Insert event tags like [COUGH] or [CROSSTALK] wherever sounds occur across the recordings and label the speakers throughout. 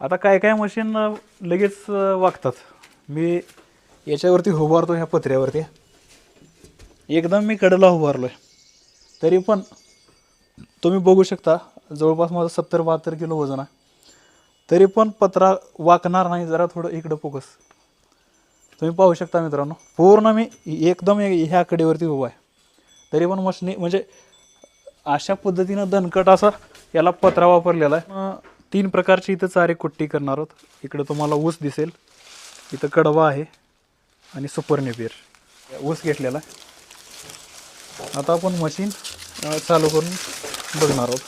Speaker 1: आता काय काय मशीन लगेच वागतात. मी याच्यावरती उभारतो ह्या पत्र्यावरती. एकदम मी कडेला उभारलोय तरी पण तुम्ही बघू शकता जवळपास माझं सत्तर बहात्तर किलो वजन आहे. तरी पण पत्रा वाकणार नाही जरा थोडं इकडं फोकस तुम्ही पाहू शकता मित्रांनो पूर्ण मी एकदम ह्या कडेवरती उभा आहे. तरी पण मशनी म्हणजे अशा पद्धतीनं दणकट असा याला पत्रा वापरलेला आहे. तीन प्रकारची इथं चारे कुट्टी करणार आहोत. इकडं तुम्हाला ऊस दिसेल. इथं कडवा आहे आणि सुपर ऊस घेतलेला आता आपण मशीन चालू करून बघणार आहोत.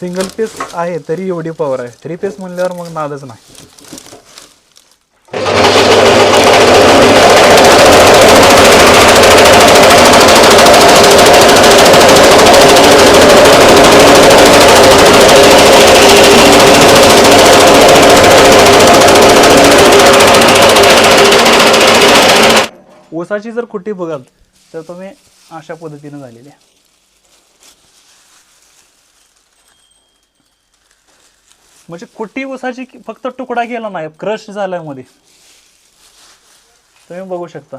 Speaker 1: सिंगल पेस आहे तरी एवढी पॉवर आहे. थ्री पीस म्हणल्यावर मग नादच नाही. ऊसाची जर कुट्टी बघाल तर तुम्ही अशा पद्धतीनं झालेली आहे. म्हणजे कुट्टी ऊसाची फक्त तुकडा गेला नाही क्रश झाल्यामध्ये. तुम्ही बघू शकता.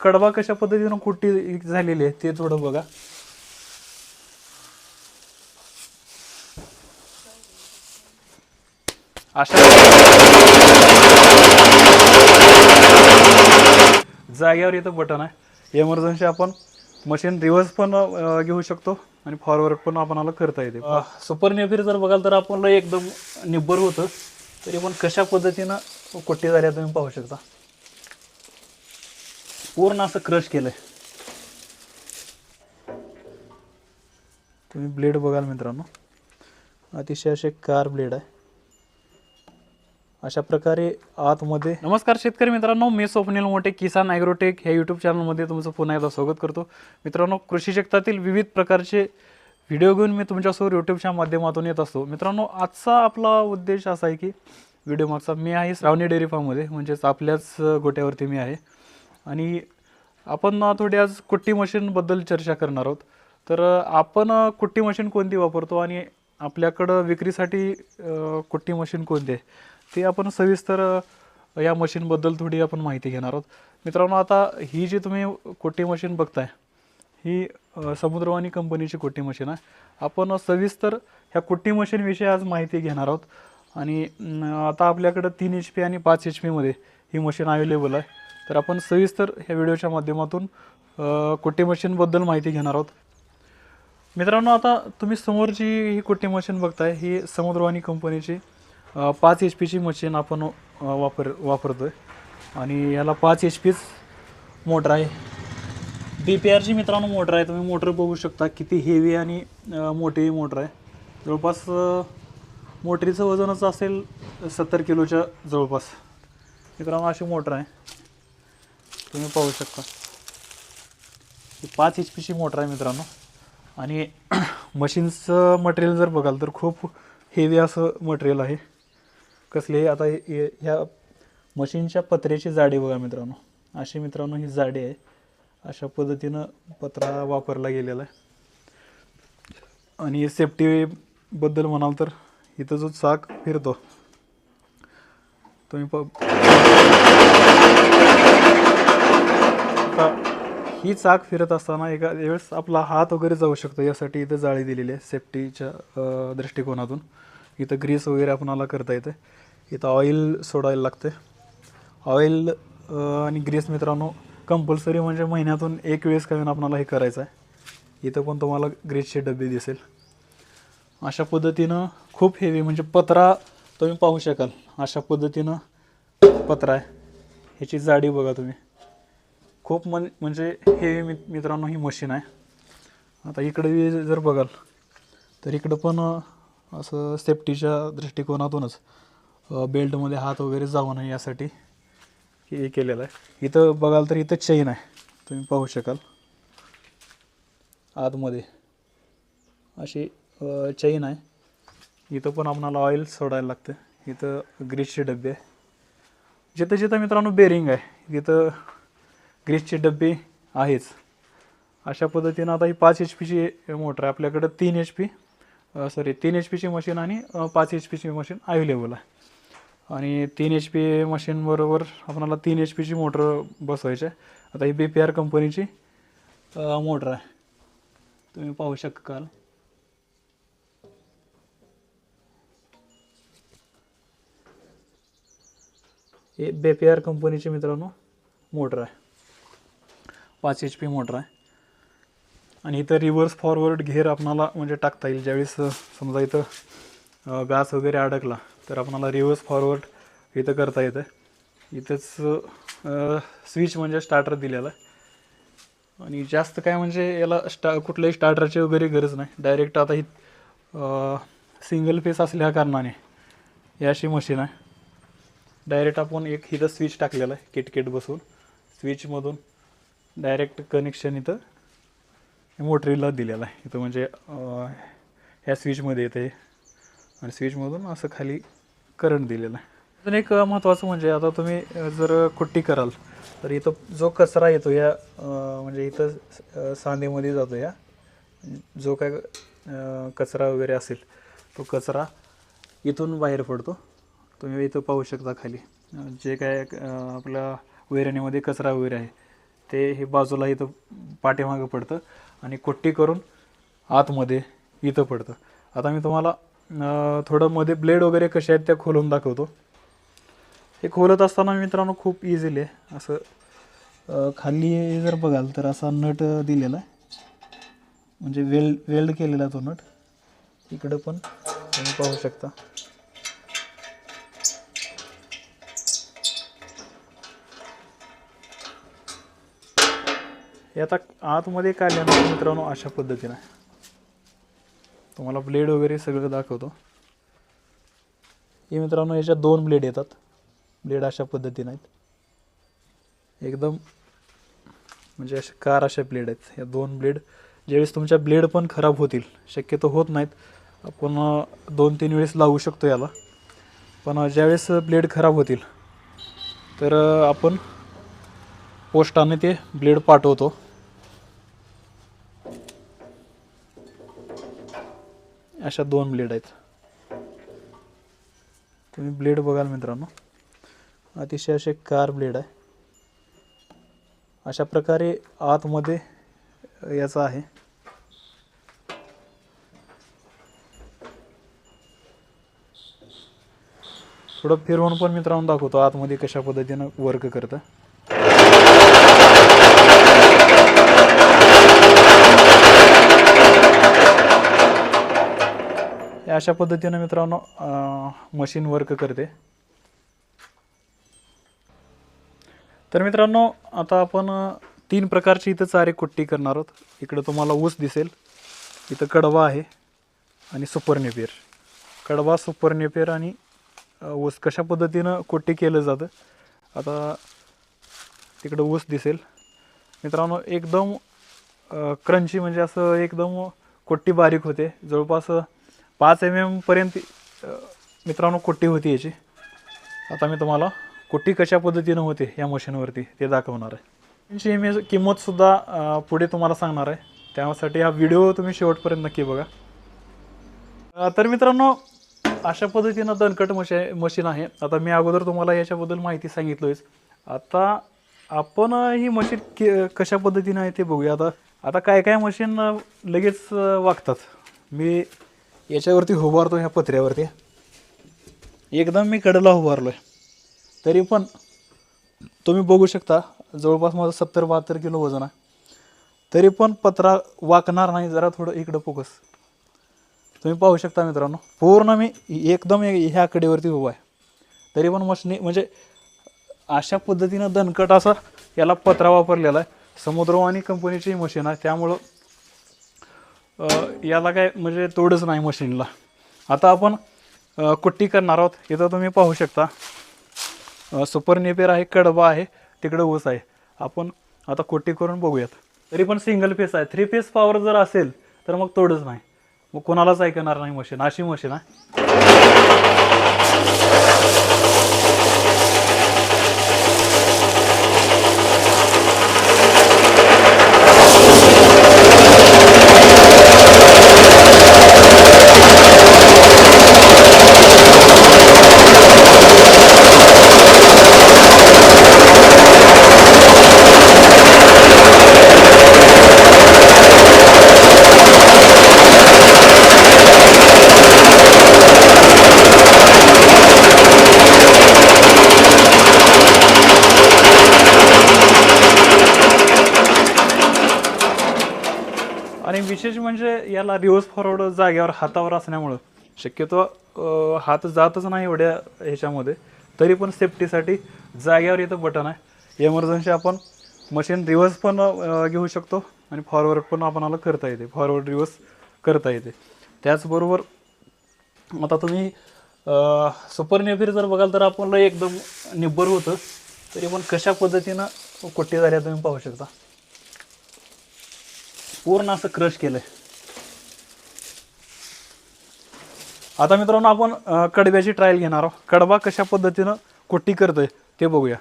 Speaker 1: कडवा कशा पद्धतीनं कुट्टी झालेली आहे ते थोडं बघा. अशा जाग्यावर इथं बटन आहे. एमर्जन्सी आपण मशीन रिव्हर्स पण घेऊ शकतो आणि फॉरवर्ड पण आपणाला करता येते. सुपर नेफिर जर बघाल तर आपलं एकदम निब्बर होतं. तरी पण कशा पद्धतीनं कुट्टी झाल्या तुम्ही पाहू शकता. पूर्ण असं क्रश केलंय. तुम्ही ब्लेड बघाल मित्रांनो. अतिशय असे कार ब्लेड आहे. अशा प्रकारे आतमध्ये नमस्कार शेतकरी मित्रांनो मी स्वप्नील मोठे किसान ॲग्रोटेक ह्या यूट्यूब चॅनलमध्ये तुमचं पुन्हा एकदा स्वागत करतो. मित्रांनो कृषी क्षेत्रातील विविध प्रकारचे व्हिडिओ घेऊन मी तुमच्यासमोर यूट्यूबच्या माध्यमातून येत असतो. मित्रांनो आजचा आपला उद्देश असा आहे की व्हिडिओ मागचा मी आहे श्रावणी डेअरी फार्ममध्ये म्हणजेच आपल्याच गोट्यावरती मी आहे. आणि आपण थोडी आज कुट्टी मशीनबद्दल चर्चा करणार आहोत. तर आपण कुट्टी मशीन कोणती वापरतो आणि आपल्याकडं विक्रीसाठी कुट्टी मशीन कोणती आहे? ते आपण सविस्तर या मशीनबद्दल थोडी आपण माहिती घेणार आहोत. मित्रांनो आता ही जी तुम्ही कोटी मशीन बघताय ही समुद्रवाणी कंपनीची कोटी मशीन आहे. आपण सविस्तर ह्या कोटी मशीनविषयी आज माहिती घेणार आहोत. आणि आता आपल्याकडं तीन एच पी आणि पाच एच पीमध्ये ही मशीन अवेलेबल आहे. तर आपण सविस्तर ह्या व्हिडिओच्या माध्यमातून कोटी मशीनबद्दल माहिती घेणार आहोत. मित्रांनो आता तुम्ही समोरची ही कुट्टी मशीन बघताय ही समुद्रवाणी कंपनीची. पाच एच पीची मशीन आपण वापर वापरतो आहे आणि याला पाच एच पीच मोटर आहे. बी पी आरची मित्रांनो मोटर आहे. तुम्ही मोटर बघू शकता किती हेवी आणि मोठी मोटर आहे. जवळपास मोटरीचं वजनच असेल सत्तर किलोच्या जवळपास. मित्रांनो अशी मोटर आहे. तुम्ही पाहू शकता. ही पाच एच पीची मोटर आहे मित्रांनो. आणि [CLEARS THROAT] मशीनचं मटेरियल जर बघाल तर खूप हेवी असं मटेरियल आहे. कसले आता ह्या मशीनच्या पत्र्याची जाडी बघा मित्रांनो. अशी मित्रांनो ही जाडी आहे. अशा पद्धतीनं पत्रा वापरला गेलेला आहे. आणि सेफ्टीबद्दल म्हणाल तर इथं जो चाक फिरतो तुम्ही प आता ही चाक फिरत असताना एका वेळेस आपला हात वगैरे जाऊ शकतो. यासाठी इथं जाळी दिलेली आहे सेफ्टीच्या दृष्टिकोनातून. इथं ग्रीस वगैरे आपणाला करता येते इथं ऑइल सोडायला लागते ऑइल आणि ग्रीस मित्रांनो कंपल्सरी म्हणजे महिन्यातून एक वेळेस काही आपणाला हे करायचं आहे. इथं पण तुम्हाला ग्रीसचे डबे दिसेल. अशा पद्धतीनं खूप हेवी म्हणजे पत्रा तुम्ही पाहू शकाल. अशा पद्धतीनं पत्रा आहे. ह्याची जाडी बघा तुम्ही. खूप मन म्हणजे हेवी मित मित्रांनो ही मशीन आहे. आता इकडे जर बघाल तर इकडं पण असं सेफ्टीच्या दृष्टिकोनातूनच बेल्टमध्ये हात वगैरे जाऊ नये यासाठी हे केलेलं आहे. इथं बघाल तर इथं चेन आहे. तुम्ही पाहू शकाल. आतमध्ये अशी चेन आहे. इथं पण आपणाला ऑइल सोडायला लागतं. इथं ग्रीसचे डबे आहे. जिथं जिथं मित्रांनो बेरिंग आहे तिथं ग्रीसचे डबे आहेच. अशा पद्धतीनं आता ही पाच एच पीची मोटर आहे. आपल्याकडं तीन एच पी सॉरी तीन एच पीची मशीन आणि पाच एच पीची मशीन अवेलेबल आहे. आणि तीन एच पी मशीनबरोबर आपणाला तीन एच पीची मोटर बसवायची आहे. आता ही बी पी आर कंपनीची मोटर आहे. तुम्ही पाहू शकाल हे बी पी आर कंपनीची मित्रांनो मोटर आहे. पाच एच पी मोटर आहे. आणि इथं रिव्हर्स फॉरवर्ड घेर आपणाला म्हणजे टाकता येईल. ज्यावेळेस समजा इथं अ, घास वगैरे अडकला तर आपणाला रिव्हर्स फॉरवर्ड इथं करता येतं इथंच स्विच म्हणजे स्टार्टर दिलेला. आहे आणि जास्त काय म्हणजे याला स्टा कुठल्याही स्टार्टरची वगैरे गरज नाही. डायरेक्ट आता ही सिंगल फेस असल्या कारणाने ही अशी मशीन आहे. डायरेक्ट आपण एक इथं स्विच टाकलेला आहे किटकिट बसून स्विचमधून डायरेक्ट कनेक्शन इथं मोटरीला दिलेला आहे. इथं म्हणजे ह्या स्विचमध्ये येते आणि स्विचमधून असं खाली करंट दिलेलं आहे. अजून एक महत्त्वाचं म्हणजे आता तुम्ही जर कुट्टी कराल तर इथं जो कचरा येतो या म्हणजे इथं सांधेमध्ये जातो या. जो काय कचरा वगैरे असेल तो कचरा इथून बाहेर पडतो. तुम्ही इथं पाहू शकता खाली. जे काय आपल्या वैरणीमध्ये कचरा वगैरे आहे ते हे बाजूला इथं पाठीमागं पडतं. आणि कुट्टी करून आतमध्ये इथं पडतं. आता मी तुम्हाला थोडं मध्ये ब्लेड वगैरे कसे आहेत त्या खोलून दाखवतो. हे खोलत असताना मित्रांनो खूप इझिली आहे. असं खाली जर बघाल तर असा नट दिलेला आहे. म्हणजे वेल्ड वेल्ड केलेला तो नट. इकडं पण तुम्ही पाहू शकता. हे आता आतमध्ये काढल्यानंतर मित्रांनो? अशा पद्धतीनं. आहे. तुम्हाला ब्लेड वगैरे सगळं दाखवतो. हे मित्रांनो याच्यात दोन ब्लेड येतात. ब्लेड अशा पद्धतीनं आहेत. एकदम म्हणजे असे कार अशा ब्लेड आहेत. या दोन ब्लेड ज्यावेळेस तुमच्या ब्लेड पण खराब होतील शक्यतो होत नाहीत. आपण दोन तीन वेळेस लावू शकतो याला. पण ज्यावेळेस ब्लेड खराब होतील तर आपण पोस्टाने ते ब्लेड पाठवतो. अशा दोन ब्लेड आहेत. तुम्ही ब्लेड बघाल मित्रांनो. अतिशय असे कार ब्लेड आहे. अशा प्रकारे आतमध्ये याचा आहे. थोडं फिरवून पण मित्रांनो दाखवतो आतमध्ये कशा पद्धतीनं वर्क करतं. अशा पद्धतीनं मित्रांनो मशीन वर्क करते. तर मित्रांनो आता आपण तीन प्रकारची इथं चारे कुट्टी करणार आहोत. इकडं तुम्हाला ऊस दिसेल. इथं कडवा आहे आणि सुपर कडवा सुपर आणि ऊस कशा पद्धतीनं कुट्टी केलं जातं? आता तिकडं ऊस दिसेल. मित्रांनो एकदम क्रंची म्हणजे असं एकदम कुट्टी बारीक होते. जवळपास पाच एम एमपर्यंत मित्रांनो कुट्टी होती याची. आता मी तुम्हाला कुट्टी कशा पद्धतीनं होते या मशीनवरती ते दाखवणार आहे. त्यांची मी किंमतसुद्धा पुढे तुम्हाला सांगणार आहे. त्यासाठी हा व्हिडिओ तुम्ही शेवटपर्यंत नक्की बघा. तर मित्रांनो अशा पद्धतीनं दणकट मशी मशीन आहे. आता मी अगोदर तुम्हाला याच्याबद्दल माहिती सांगितलोयच आता आपण ही मशीन के कशा पद्धतीनं आहे ते बघूया. आता आता काय काय मशीन लगेच वागतात? मी याच्यावरती उभारतो ह्या पत्र्यावरती. एकदम मी कडेला उभारलो आहे तरी पण तुम्ही बघू शकता जवळपास माझं सत्तर बहात्तर किलो वजन आहे. तरी पण पत्रा वाकणार नाही जरा थोडं इकडं फोकस तुम्ही पाहू शकता मित्रांनो पूर्ण मी एकदम ह्या कडेवरती उभा आहे. तरी पण मशनी म्हणजे अशा पद्धतीनं दणकट असा याला पत्रा वापरलेला आहे. समुद्रवाणी कंपनीची मशीन आहे त्यामुळं याला काय म्हणजे तोडच नाही मशीनला. आता आपण कुट्टी करणार आहोत. इथं तुम्ही पाहू शकता. अ, सुपर नेपेर आहे कडबा आहे तिकडं ऊस आहे. आपण आता कुट्टी करून बघूयात. तरी पण सिंगल फेस आहे. थ्री फेस पॉवर जर असेल तर मग तोडच नाही. मग कोणालाच ऐकणार नाही मशीन. अशी मशीन आहे. आणि विशेष म्हणजे याला रिव्हर्स फॉरवर्ड जागेवर हातावर असण्यामुळं. शक्यतो हात जातच नाही एवढ्या ह्याच्यामध्ये. तरी पण सेफ्टीसाठी जाग्यावर इथं बटन आहे. एमर्जन्सी आपण मशीन रिव्हर्स पण घेऊ शकतो आणि फॉरवर्ड पण आपणाला करता येते. फॉरवर्ड रिव्हर्स करता येते. त्याचबरोबर आता तुम्ही सुपर नेफिर जर बघाल तर आपल्याला एकदम निब्बर होतं. तरी पण कशा पद्धतीनं कुट्टी झाल्या तुम्ही पाहू शकता? पूर्ण असं क्रश केलंय. आता मित्रांनो आपण कडब्याची ट्रायल घेणार आहोत. कडबा कशा पद्धतीनं कुट्टी करतोय ते बघूया.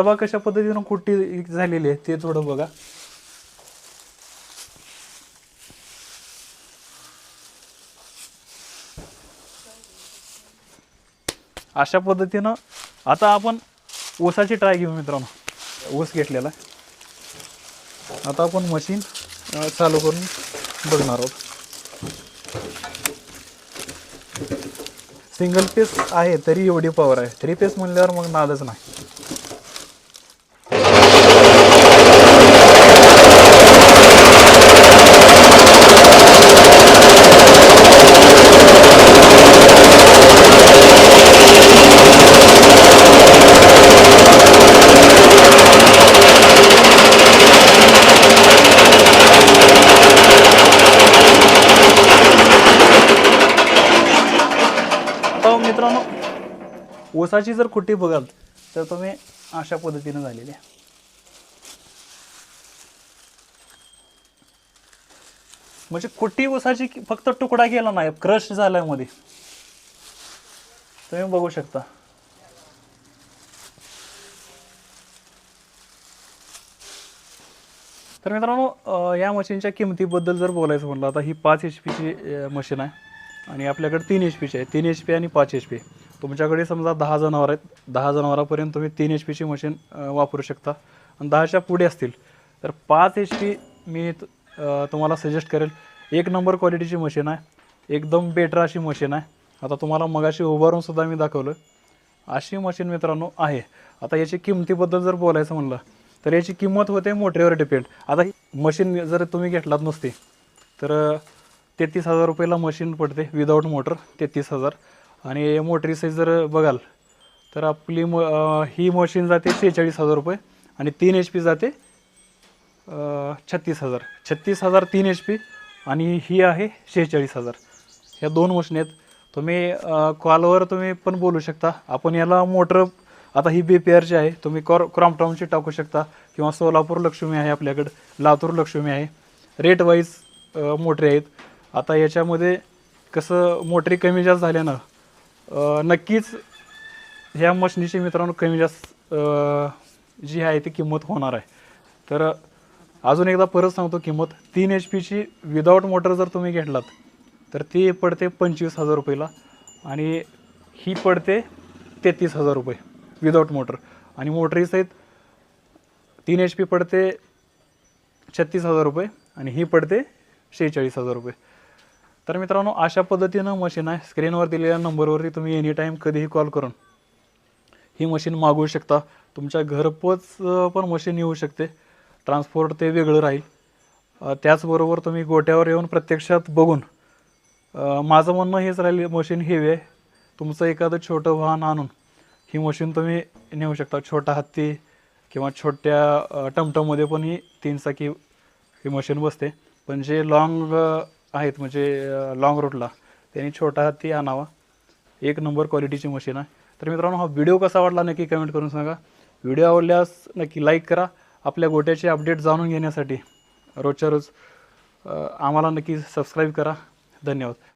Speaker 1: कडबा कशा पद्धतीनं कुट्टी झालेली आहे ते थोडं बघा. अशा पद्धतीनं आता आपण ऊसाची ट्राय घेऊ मित्रांनो. ऊस घेतलेला आहे. आता आपण मशीन चालू करून बघणार आहोत. सिंगल पेस आहे तरी एवढी पॉवर आहे. थ्री पीस म्हणल्यावर मग नादच नाही. ऊसाची जर कुट्टी बघाल तर तुम्ही अशा पद्धतीनं झालेली आहे. म्हणजे कुट्टी ऊसाची फक्त तुकडा गेला नाही क्रश झाल्यामध्ये. तुम्ही बघू शकता. तर मित्रांनो या मशीनच्या किमतीबद्दल जर बोलायचं म्हटलं आता ही पाच एच पीची मशीन आहे आणि आपल्याकडे तीन एच पीची आहे. तीन एच पी आणि पाच एच पी तुमच्याकडे समजा दहा जनावर आहेत दहा जनावरापर्यंत तुम्ही तीन एच पीची मशीन वापरू शकता. आणि दहाच्या पुढे असतील. तर पाच एच पी मी तुम्हाला सजेस्ट करेल. एक नंबर क्वालिटीची मशीन आहे. एकदम बेटर अशी मशीन आहे. आता तुम्हाला मगाशी उभारून सुद्धा मी दाखवलं. अशी मशीन मित्रांनो आहे. आता याची किमतीबद्दल जर बोलायचं म्हणलं तर याची किंमत होते मोटरीवर डिपेंड आता ही मशीन जर तुम्ही घेतलात नसती तर तेहतीस हजार रुपयाला मशीन पडते विदाऊट मोटर तेहतीस हजार. आणि मोटरी साईज जर बघाल तर आपली म ही मशीन जाते शेहेचाळीस हजार रुपये आणि तीन एच पी जाते छत्तीस हजार. छत्तीस हजार तीन एच पी आणि ही आहे शेहेचाळीस हजार. ह्या दोन मशीन आहेत. तुम्ही कॉलवर तुम्ही पण बोलू शकता. आपण याला मोटर आता ही बी पी आरची आहे तुम्ही कॉर क्रॉमटाऊनची टाकू शकता किंवा सोलापूर लक्ष्मी आहे आपल्याकडं लातूर लक्ष्मी आहे. रेट वाईज मोटरी आहेत. आता याच्यामध्ये कसं मोटरी कमी जास्त झाल्यानं ना नक्कीच ह्या मशनीची मित्रांनो कमी जास्त जी आहे ती किंमत होणार आहे. तर अजून एकदा परत सांगतो किंमत. तीन एच पीची विदाऊट मोटर जर तुम्ही घेतलात तर ती पडते पंचवीस हजार रुपयेला आणि ही पडते तेहतीस हजार रुपये विदाऊट मोटर आणि मोटरीसहित तीन एच पी पडते छत्तीस हजार रुपये आणि ही पडते शेहेचाळीस हजार रुपये. तर मित्रांनो अशा पद्धतीनं मशीन आहे. स्क्रीनवर दिलेल्या नंबरवरती तुम्ही एनी टाईम कधीही कॉल करून ही मशीन मागवू शकता. तुमच्या घरपोच पण मशीन येऊ शकते. ट्रान्सपोर्ट ते वेगळं राहील. त्याचबरोबर तुम्ही गोट्यावर येऊन प्रत्यक्षात बघून माझं म्हणणं हेच राहील मशीन हेवी आहे. तुमचं एखादं छोटं वाहन आणून ही मशीन तुम्ही नेऊ शकता. छोटा हत्ती किंवा छोट्या टमटममध्ये पण ही तीन चाकी ही मशीन बसते. पण जे लाँग आहेत म्हणजे लॉंग रूटला त्यांनी छोटा हत्ती आणावा. एक नंबर क्वालिटीची मशीन आहे. तर मित्रांनो हा व्हिडिओ कसा वाटला नक्की कमेंट करून सांगा. व्हिडिओ आवडल्यास नक्की लाईक करा. आपल्या गोट्याचे अपडेट जाणून घेण्यासाठी रोजच्या रोज आम्हाला नक्की सबस्क्राईब करा. धन्यवाद.